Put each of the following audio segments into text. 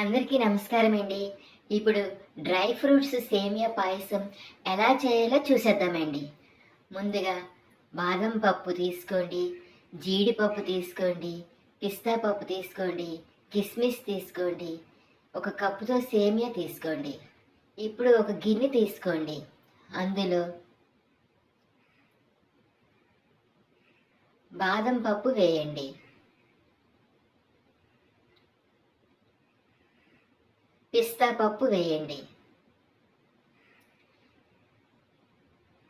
అందరికీ నమస్కారం అండి ఇప్పుడు డ్రై ఫ్రూట్స్ సేమియా పాయసం ఎలా చేయాలో చూసేద్దామండి. ముందుగా బాదం పప్పు తీసుకోండి జీడిపప్పు తీసుకోండి పిస్తా పప్పు తీసుకోండి కిస్మిస్ తీసుకోండి ఒక కప్పుతో సేమియా తీసుకోండి. ఇప్పుడు ఒక గిన్నె తీసుకోండి. అందులో బాదం పప్పు వేయండి. పిస్తా పప్పు వేయండి.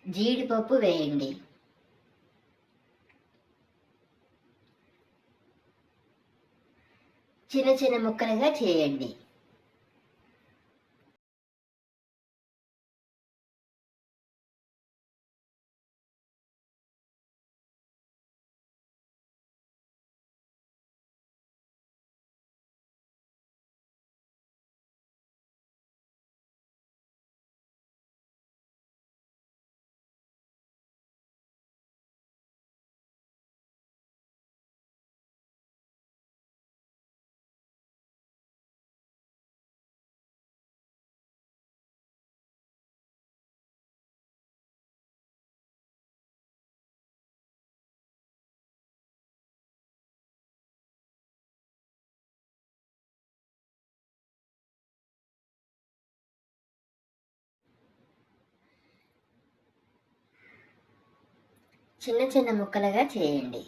జీడిపప్పు వేయండి. చిన్న చిన్న ముక్కలుగా చేయండి. చిన్న చిన్న ముక్కలుగా చేయండి.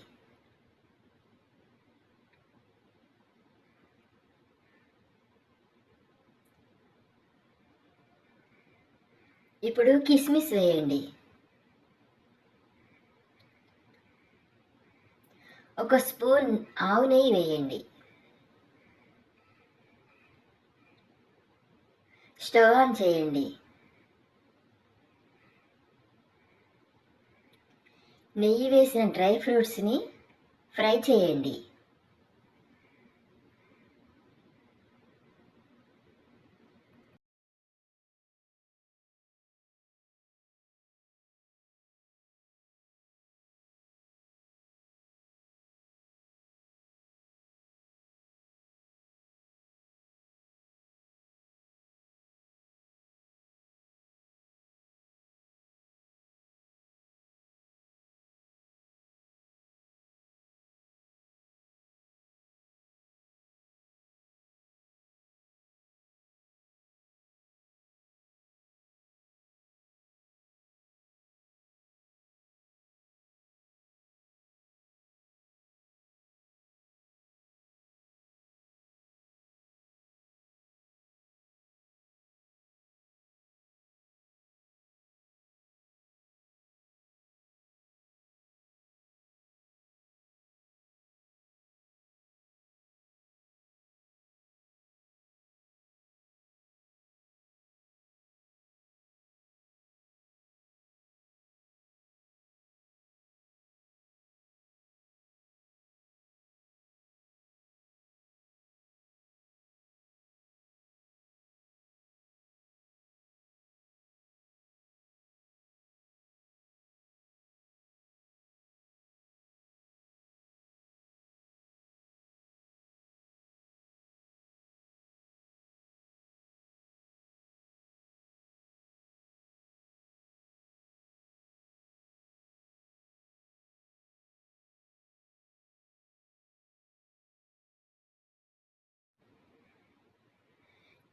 ఇప్పుడు కిస్మిస్ వేయండి. ఒక స్పూన్ ఆవు నెయ్యి వేయండి. స్టవ్ ఆన్ చేయండి. నెయ్యి వేసిన డ్రై ఫ్రూట్స్ని ఫ్రై చేయండి.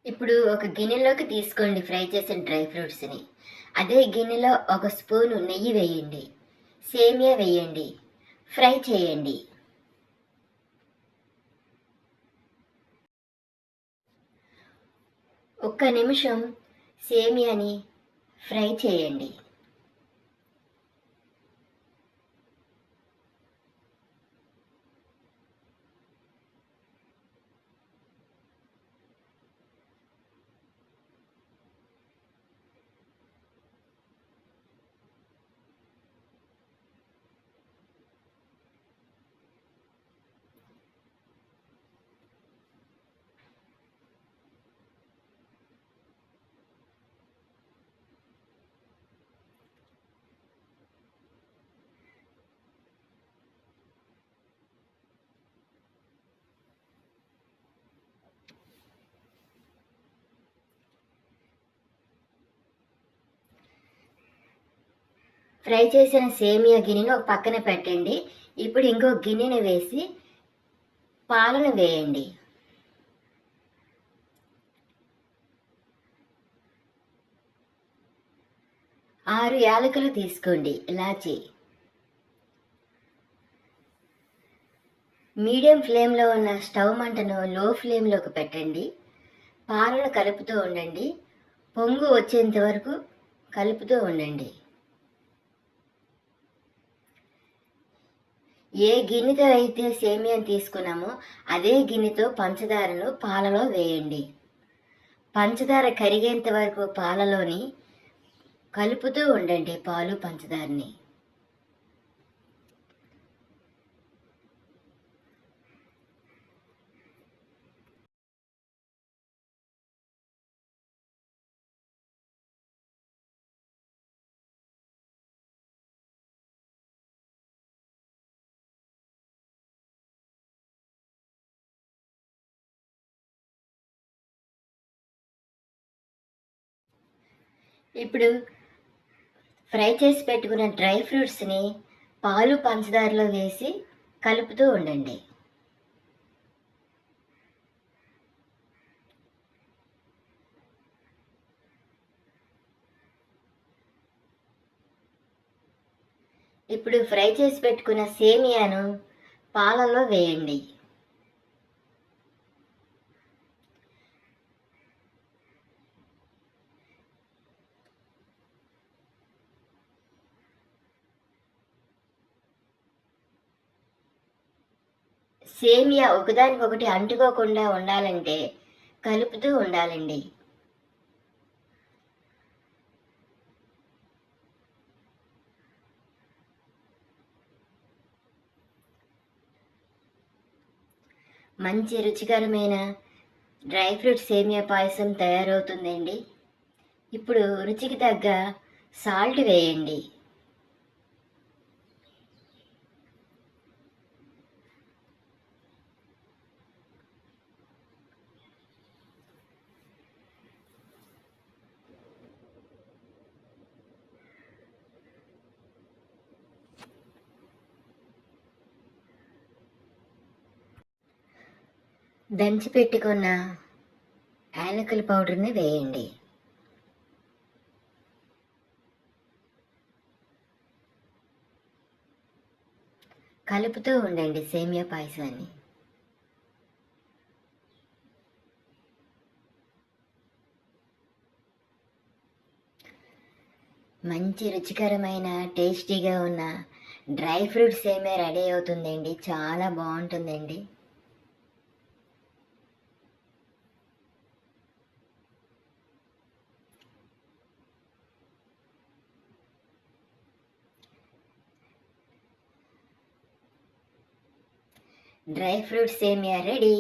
ఇప్పుడు ఒక గిన్నెలోకి తీసుకోండి ఫ్రై చేసిన డ్రై ఫ్రూట్స్ని. అదే గిన్నెలో ఒక స్పూను నెయ్యి వేయండి. సేమియా వేయండి. ఫ్రై చేయండి. ఒక్క నిమిషం సేమియాని ఫ్రై చేయండి. ఫ్రై చేసిన సేమియా గిన్నెను ఒక పక్కన పెట్టండి. ఇప్పుడు ఇంకో గిన్నెను వేసి పాలను వేయండి. ఆరు యాలకులు తీసుకోండి ఇలాచి. మీడియం ఫ్లేమ్లో ఉన్న స్టవ్ మంటను లో ఫ్లేమ్లోకి పెట్టండి. పాలను కలుపుతూ ఉండండి. పొంగు వచ్చేంత వరకు కలుపుతూ ఉండండి. ఏ గిన్నెతో అయితే సేమియాను తీసుకున్నామో అదే గిన్నెతో పంచదారను పాలలో వేయండి. పంచదార కరిగేంత వరకు పాలలోని కలుపుతూ ఉండండి పాలు పంచదారని. ఇప్పుడు ఫ్రై చేసి పెట్టుకున్న డ్రై ఫ్రూట్స్ని పాలు పంచదారలో వేసి కలుపుతూ ఉండండి. ఇప్పుడు ఫ్రై చేసి పెట్టుకున్న సేమియాను పాలలో వేయండి. సేమియా ఒకదానికొకటి అంటుకోకుండా ఉండాలంటే కలుపుతూ ఉండాలండి. మంచి రుచికరమైన డ్రై ఫ్రూట్ సేమియా పాయసం తయారవుతుందండి. ఇప్పుడు రుచికి తగ్గ సాల్ట్ వేయండి. దంచి పెట్టుకున్న యాలకుల పౌడర్ని వేయండి. కలుపుతూ ఉండండి సేమియా పాయసాన్ని. మంచి రుచికరమైన టేస్టీగా ఉన్న డ్రై ఫ్రూట్స్ సేమియా రెడీ అవుతుందండి. చాలా బాగుంటుందండి. డ్రై ఫ్రూట్స్ సేమియా రెడీ